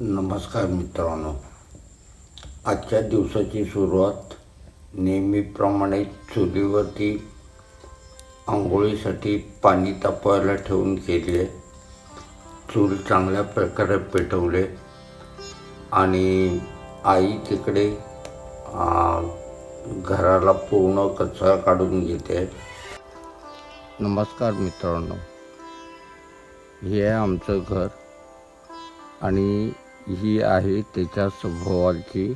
नमस्कार मित्रांनो. आजच्या दिवसाची सुरुवात नेहमीप्रमाणे चुलीवरती आंघोळीसाठी पाणी तापवायला ठेवून केली आहे. चूल चांगल्या प्रकारे पेटवले. आणि आई तिकडे घराला पूर्ण कचरा काढून घेते. नमस्कार मित्रांनो. हे आहे आमचं घर. आणि ही आहे त्याच्या स्वभावाची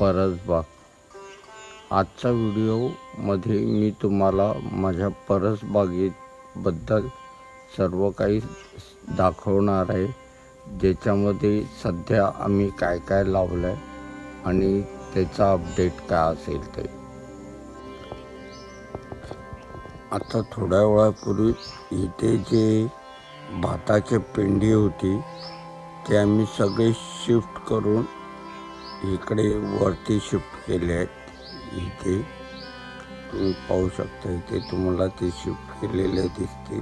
परसबाग. आजच्या व्हिडिओमध्ये मी तुम्हाला माझ्या परसबागेबद्दल सर्व काही दाखवणार आहे. ज्याच्यामध्ये सध्या आम्ही काय काय लावलं आहे आणि त्याचा अपडेट काय असेल ते. आता थोड्या वेळापूर्वी इथे जे भाताची पेंडी होती ते आम्ही सगळे शिफ्ट करून इकडे वरती शिफ्ट केले आहेत. इथे तुम्ही पाहू शकता इथे तुम्हाला ते शिफ्ट केलेले दिसतील.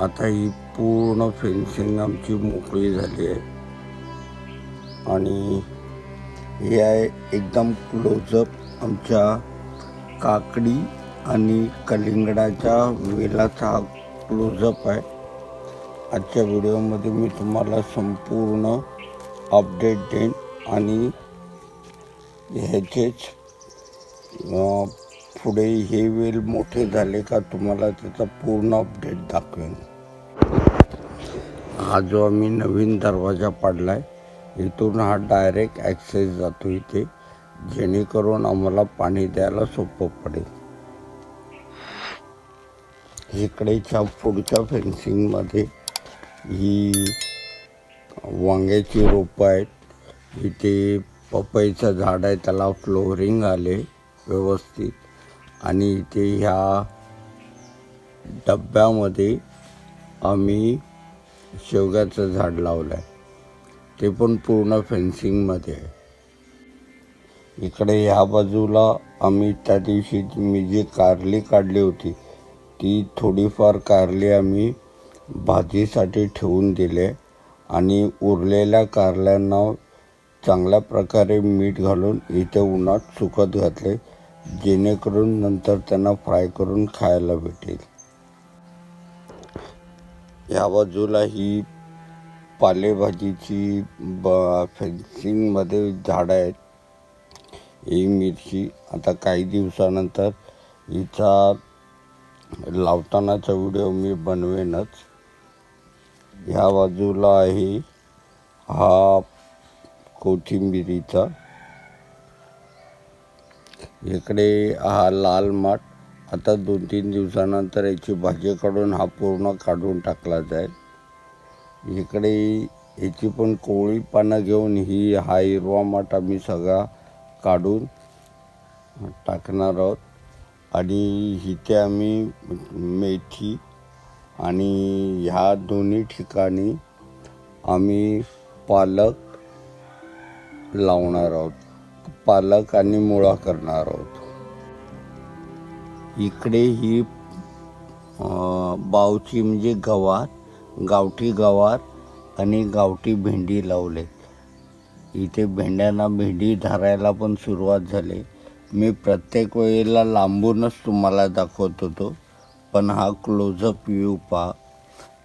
आता ही पूर्ण फेन्सिंग आमची मोकळी झाली आहे. आणि हे आहे एकदम क्लोजअप आमच्या काकडी आणि कलिंगडाच्या वेलाचा हा क्लोजअप आहे. आजच्या व्हिडिओमध्ये मी तुम्हाला संपूर्ण अपडेट देईन आणि ह्याचेच पुढे हे वेल मोठे झाले का तुम्हाला त्याचा पूर्ण अपडेट दाखवेन. हा जो आम्ही नवीन दरवाजा पाडला आहे इथून हा डायरेक्ट ॲक्सेस जातो इथे जेणेकरून आम्हाला पाणी द्यायला सोपं पडेल. इकडेच्या पुढच्या फेन्सिंगमध्ये ही वांग्याची रोपं आहेत. इथे पपईचं झाड आहे त्याला फ्लोरिंग आले व्यवस्थित. आणि इथे ह्या डब्यामध्ये आम्ही शेवग्याचं झाड लावलं आहे ते पण पूर्ण फेन्सिंगमध्ये आहे. इकडे ह्या बाजूला आम्ही त्या दिवशी मी जी कारली काढली होती ती थोडीफार कारली आम्ही भाजीसाठी ठेवून दिले आणि उरलेल्या कारल्यांना चांगल्या प्रकारे मीठ घालून इथे उन्हात सुकत घातले जेणेकरून नंतर त्यांना फ्राय करून खायला भेटेल. या बाजूला ही पालेभाजीची ब फेन्सिंगमध्ये झाडं आहेत. ही मिरची आता काही दिवसानंतर हिचा लावतानाचा व्हिडिओ मी बनवेनच. ह्या बाजूला आहे हा कोथिंबिरीचा. इकडे हा लाल माठ. आता दोन तीन दिवसानंतर याची भाजी काढून हा पूर्ण काढून टाकला जाईल. इकडे याची पण कोळी पानं घेऊन ही हा हिरवा माठ आम्ही सगळा काढून टाकणार आहोत. आणि इथे आम्ही मेथी आणि ह्या दोन्ही ठिकाणी आम्ही पालक लावणार आहोत. पालक आणि मुळा करणार आहोत. इकडे ही बावची म्हणजे गवार गावठी गवार आणि गावठी भेंडी लावले इथे भेंड्यांना भेंडी धरायला पण सुरुवात झाली. मी प्रत्येक वेळेला लांबूनच तुम्हाला दाखवत होतो. पण हा क्लोजअप व्ह्यू पहा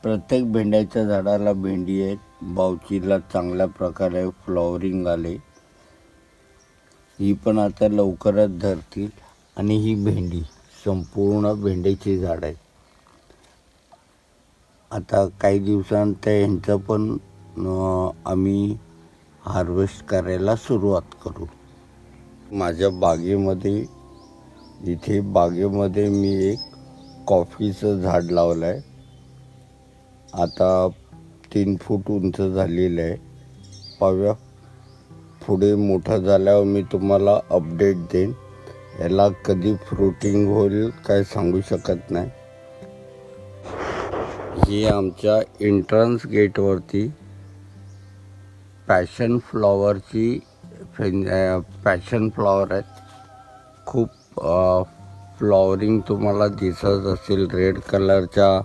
प्रत्येक भेंड्याच्या झाडाला भेंडी आहेत. बावचीला चांगल्या प्रकारे फ्लॉवरिंग आले. ही पण आता लवकरच धरतील आणि ही भेंडी संपूर्ण भेंडीची झाड आहेत. आता काही दिवसांत यांचं पण आम्ही हार्वेस्ट करायला सुरुवात करू. माझ्या बागेमध्ये इथे बागेमध्ये मी एक कॉफीचं झाड लावलं आहे आता तीन फूट उंच झालेलं आहे. पाव्या पुढे मोठं झाल्यावर मी तुम्हाला अपडेट देईन. याला कधी फ्रुटिंग होईल काय सांगू शकत नाही. ही आमच्या एंट्रन्स गेटवरती पॅशन फ्लॉवरची फेन पॅशन फ्लॉवर आहेत. खूप फ्लॉवरिंग तुम्हाला दिसत असेल रेड कलरच्या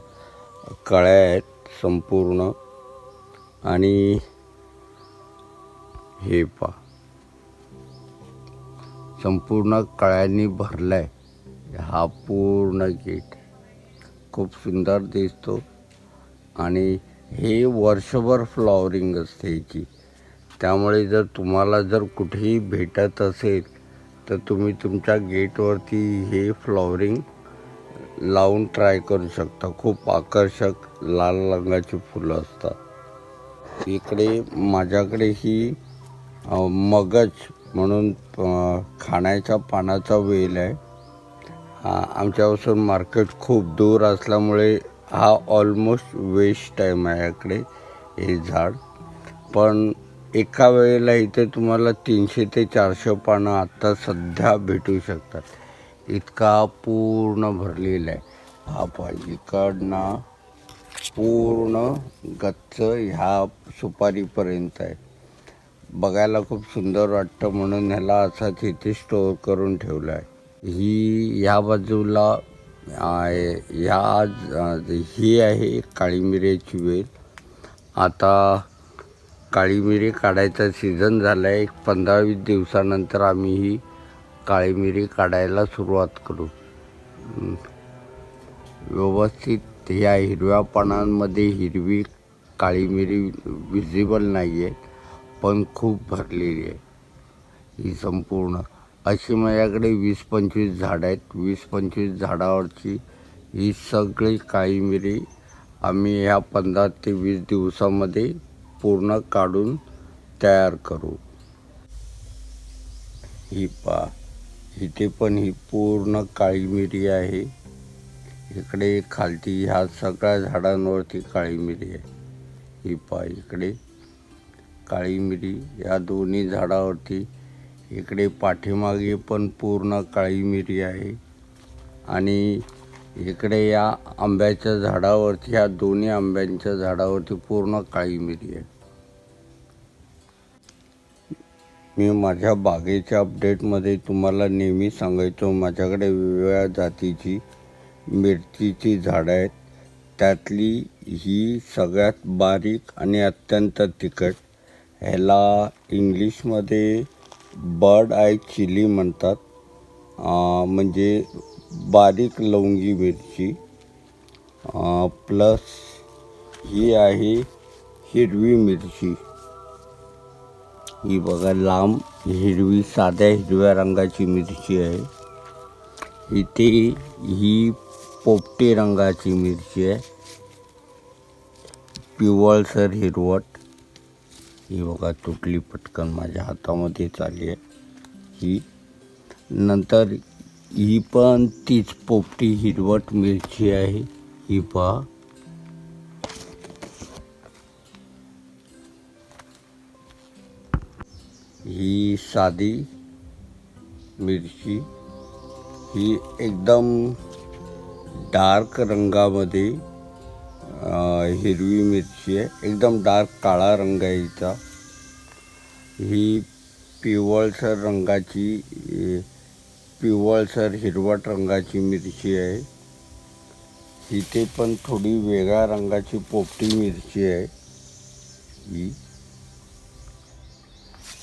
कळ्या आहेत संपूर्ण. आणि हे पा संपूर्ण कळ्यांनी भरलाय. हा पूर्ण गेट खूप सुंदर दिसतो. आणि हे वर्षभर फ्लॉवरिंग असते याची. त्यामुळे जर तुम्हाला जर कुठेही भेटत असेल तर तुम्ही तुमच्या गेटवरती हे फ्लॉवरिंग लावून ट्राय करू शकता. खूप आकर्षक लाल रंगाची फुलं असतात. इकडे माझ्याकडे ही मगज म्हणून खाण्याच्या पानाचा वेल आहे. हा आमच्यापासून मार्केट खूप दूर असल्यामुळे हा ऑलमोस्ट वेस्ट आहे माझ्याकडे हे झाड. पण एका वेळेला इथे तुम्हाला तीनशे ते चारशे पानं आत्ता सध्या भेटू शकतात. इतका पूर्ण भरलेला आहे. हा पाहिजे इकडनं पूर्ण गच्च ह्या सुपारीपर्यंत आहे. बघायला खूप सुंदर वाटतं म्हणून ह्याला असाच इथे स्टोअर करून ठेवलं आहे. ही ह्या बाजूला ह्या ही आहे काळी मिऱ्याची वेल. आता काळी मिरी काढायचा सीझन झाला आहे एक पंधरा वीस दिवसानंतर आम्ही ही काळी मिरी काढायला सुरुवात करू. व्यवस्थित ह्या हिरव्या पानांमध्ये हिरवी काळी मिरी विजिबल नाही आहे पण खूप भरलेली आहे. ही संपूर्ण. अशी माझ्याकडे वीस पंचवीस झाडं आहेत. वीस पंचवीस झाडावरची ही सगळी काळी मिरी आम्ही ह्या पंधरा ते वीस दिवसामध्ये पूर्ण काढून तयार करू. ही पा इथे पण ही पूर्ण काळी मिरी आहे. इकडे खालती ह्या सगळ्या झाडांवरती काळी मिरी आहे. ही पा इकडे काळी मिरी या दोन्ही झाडावरती इकडे पाठीमागे पण पूर्ण काळी मिरी आहे. आणि इकडे या आंब्याच्या झाडावरती ह्या दोन्ही आंब्यांच्या झाडावरती पूर्ण काळी मिरी आहे. मी माझ्या बागेच्या अपडेटमध्ये तुम्हाला नेहमी सांगायचो माझ्याकडे वेगवेगळ्या जातीची मिरचीची झाडं आहेत. त्यातली ही सगळ्यात बारीक आणि अत्यंत तिखट ह्याला इंग्लिशमध्ये बर्ड आय चिली म्हणतात. म्हणजे बारीक लवंगी मिरची. प्लस ही आहे हिरवी मिरची. ही बघा लांब हिरवी साध्या हिरव्या रंगाची मिरची आहे. इथे ही पोपटी रंगाची मिरची आहे. पिवळसर हिरवट. ही बघा तुटली पटकन माझ्या हातामध्ये चालली आहे. ही. नंतर ही पण तीच पोपटी हिरवट मिरची आहे. ही पहा. ही साधी मिरची ही एकदम डार्क रंगामध्ये हिरवी मिरची आहे. एकदम डार्क काळा रंग आहे हिचा. ही पिवळसर रंगाची पिवळसर हिरवट रंगाची मिरची आहे. इथे पण थोडी वेगळ्या रंगाची पोपटी मिरची आहे. ही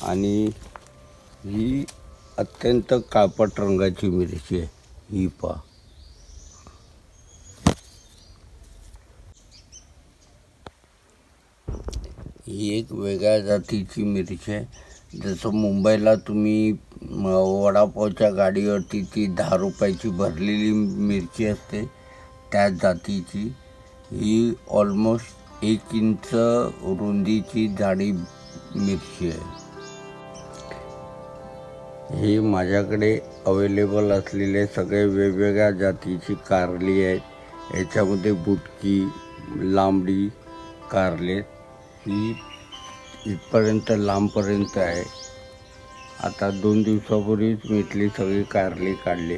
आणि ही अत्यंत काळपट रंगाची मिरची आहे. ही पहा. ही एक वेगळ्या जातीची मिरची आहे. जसं मुंबईला तुम्ही वडापावच्या गाडीवरती ती दहा रुपयाची भरलेली मिरची असते त्या जातीची. ही ऑलमोस्ट एक इंच रुंदीची जाडी मिरची आहे. ही माझ्याकडे अवेलेबल असलेले सगळे वेगवेगळ्या जातीची कारली आहेत. याच्यामध्ये बुटकी लांबडी कारले ही इथपर्यंत लांबपर्यंत आहे. आता दोन दिवसापूर्वीच मी इथली सगळी कारली काढली.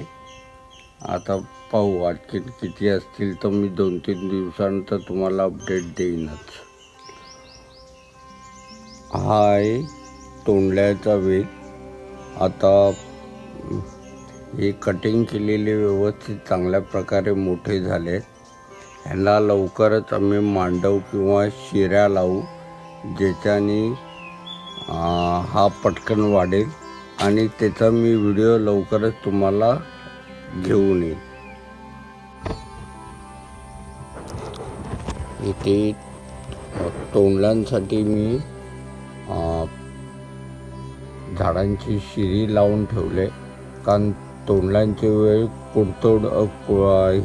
आता पाहू आणखीन किती असतील तर मी दोन तीन दिवसानंतर तुम्हाला अपडेट देईनच. हा आहे तोंडल्याचा वेग आता हे कटिंग केलेले व्यवस्थित चांगल्या प्रकारे मोठे झाले. ह्यांना लवकरच आम्ही मांडव किंवा शिऱ्या लावू ज्याच्याने हा पटकन वाढेल आणि त्याचा मी व्हिडिओ लवकरच तुम्हाला घेऊन येईल इथे तोंडलांसाठी तोंडल्यांसाठी मी झाडांची शिरी लावून ठेवले. कारण तोंडल्यांचे वेळ कुडतोड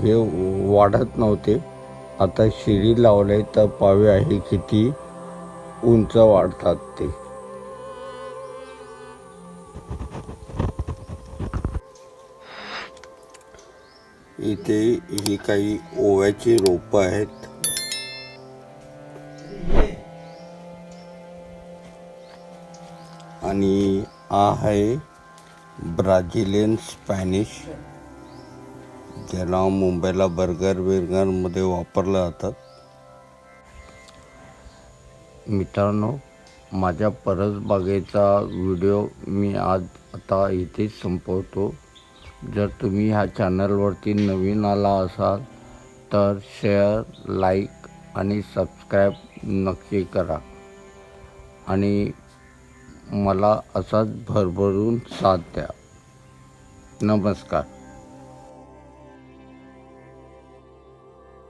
हे वाढत नव्हते. आता शिरी लावले तर पावे आहे किती उंच वाढतात ते. इथे ही काही ओव्याची रोपं आहेत. आणि हा आहे ब्राझिलियन स्पॅनिश ज्याला मुंबईला बर्गर बिर्गरमध्ये वापरलं जातात मित्रांनो माझ्या परसबागेचा व्हिडिओ मी आज आता इथेच संपवतो. जर तुम्ही ह्या चॅनलवरती नवीन आला असाल तर शेअर लाईक आणि सबस्क्राईब नक्की करा. आणि मला असाच भरभरून साथ द्या. नमस्कार.